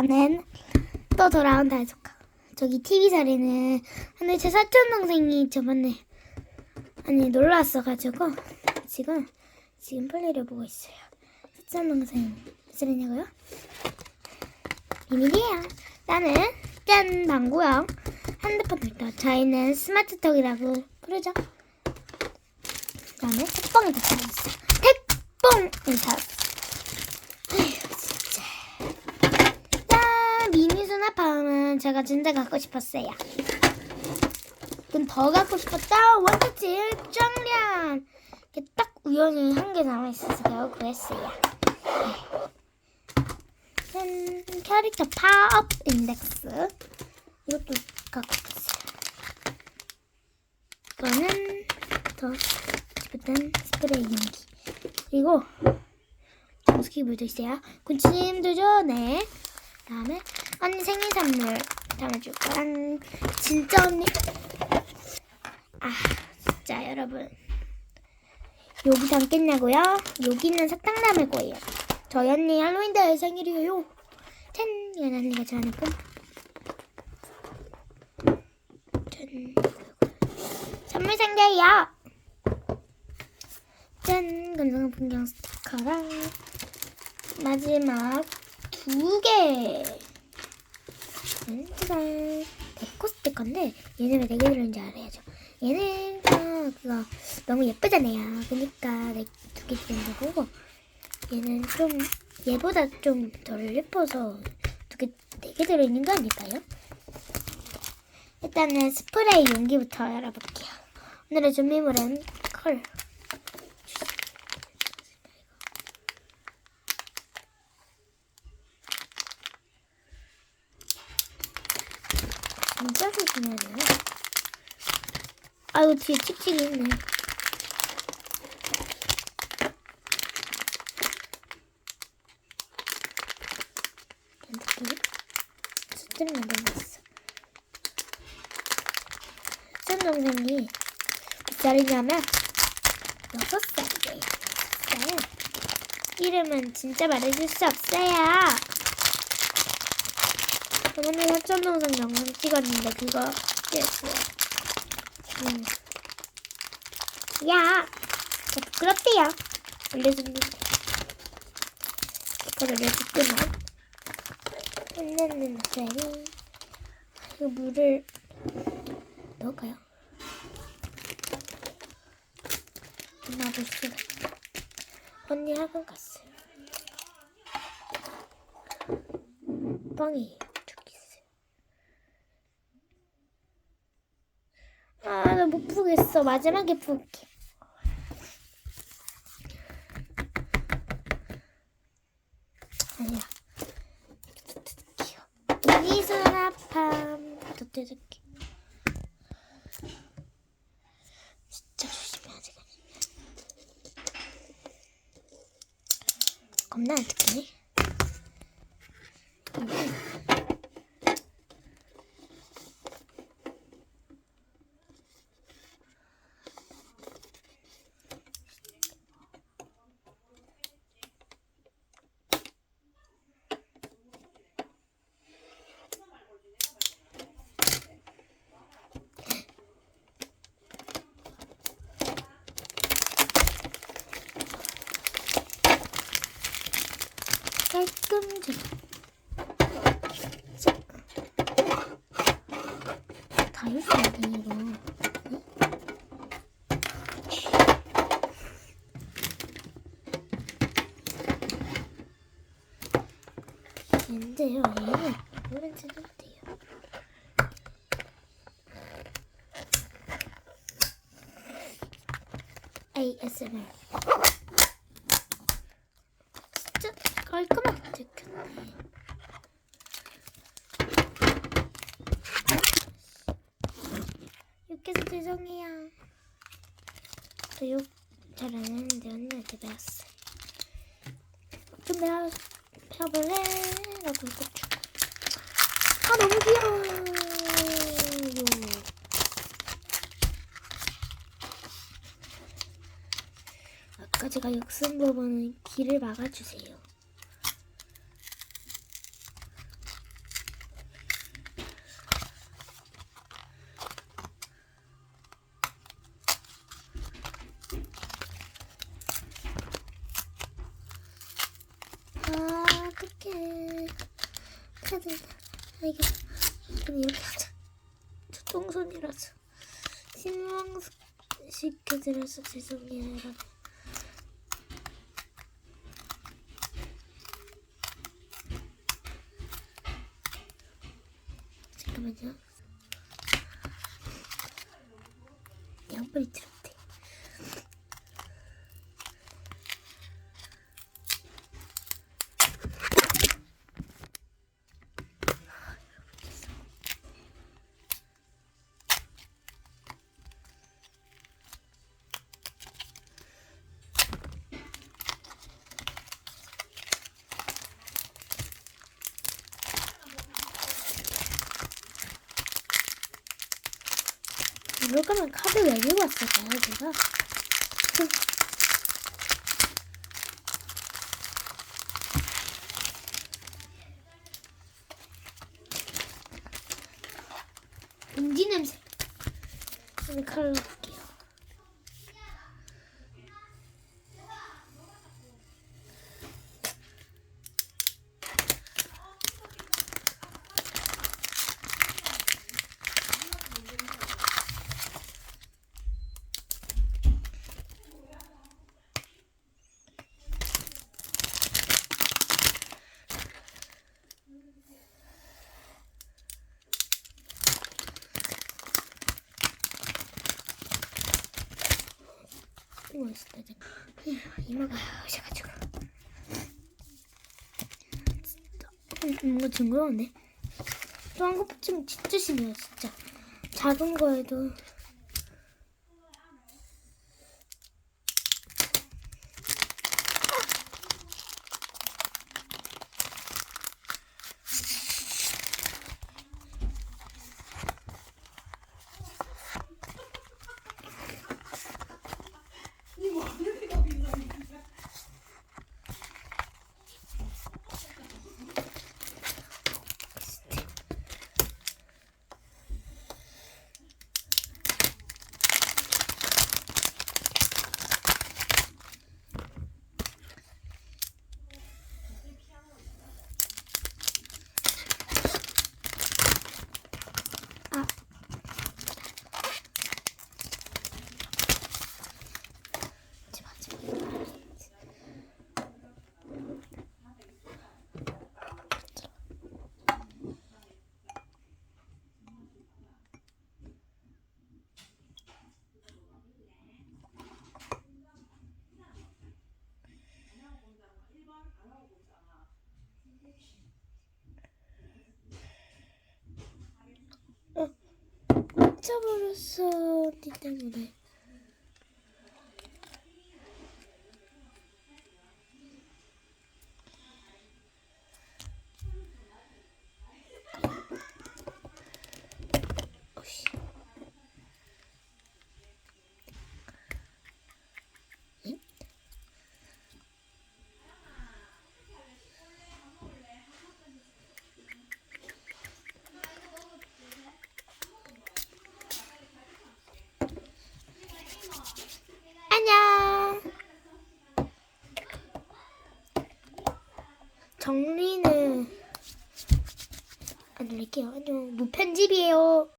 나는 또 돌아온 달속가. 저기 TV살이는 근데 제 사촌 동생이 저번에 아니 놀러 왔어가지고 지금 지금 플레이를 보고 있어요. 사촌 동생 일이냐고요? 비밀이에요. 나는 짠 방구형 핸드폰 컴퓨터. 저희는 스마트톡이라고 부르죠. 그다음에 택봉이 다 찾았어. 택봉이 찾았어. 아휴 진짜. 짠 미니 수납함은 제가 진짜 갖고 싶었어요. 그건 더 갖고 싶었다. 원터치 1정량. 이게 딱 우연히 한 개 남아 있어서 겨우 구했어요. 짠 캐릭터 파업 인덱스. 이것도 갖고 싶었어요. 이거는 더 일단 스프레이 용기. 그리고 모스키볼도 있어요. 군침도 줘. 네. 다음에 언니 생일 선물 담아줄 거랑 진짜 언니 아 진짜 여러분 여기 담겠냐고요? 여기는 사탕 담을 거예요. 저희 언니 할로윈 때 생일이에요. 짠 이건 언니가 좋아하는 품. 짠 선물 생겨요. 짠 감성 풍경 스티커랑 마지막 두 개. 짜잔 데코 스티커인데 얘는 왜네개 들어있는지 알아야죠. 얘는 아, 그거 너무 예쁘잖아요. 그러니까 두개 들어있는 거고 얘는 좀 얘보다 좀 덜 예뻐서 두개네개 들어있는 거 아닐까요? 일단은 스프레이 용기부터 열어볼게요. 오늘의 준비물은 컬. 진짜 조심해야 돼요. 아이고 뒤에 찍찍이 있네. 이렇게 수점 만들어놨어. 전 동생이 몇 살이냐면 여섯 살이에요. 살. 이름은 진짜 말해줄 수 없어요. 저번에 사촌 동생 영상 찍었는데 그거 찍었어요. 음. 야, 저 부끄럽대요. 올려줬는데 그걸 올려줬구만. 끝내는 셀이 이거 물을 넣을까요? 엄마 볼 수가 있다. 언니 학원 갔어요. 빵이 저기 있어요. 푸겠어. 마지막에 풀게. 아니야. 여기 수납함 더 뜯을게. 진짜 조심해야 되겠네. 겁나 안 뜯기네. 깔끔지. 다 있어야 돼, 이거. 근데요, 얘는 오렌지 넣어도 돼요. ASMR. 진짜 깔끔하게 찍혔네. 욕해서 죄송해요. 저 욕 잘 안 했는데 언니한테 배웠어요. 좀 배워, 배워볼래? 라고 이거 주고. 아, 너무 귀여워. 아까 제가 역순 부분은 길을 막아주세요. 어떡해. 카드, 아, 이게, 그냥 이렇게 하자. 저 똥손이라서. 실망시켜드려서 죄송해요, 여러분. 잠깐만요. 양말이 들 이럴 거면 카드 왜 들고 왔을까요, 제가? 인지 냄새. 오늘 칼 있을 때 이마가 하셔가지고. 진짜. 음, 뭔가 징그러운데? 또 한 것쯤 진짜 심해요 진짜. 작은 거에도 꽂혀버렸어 언니 때문에 어이씨. 응? 안녕. 정리는 안 할게요. 무편집이에요.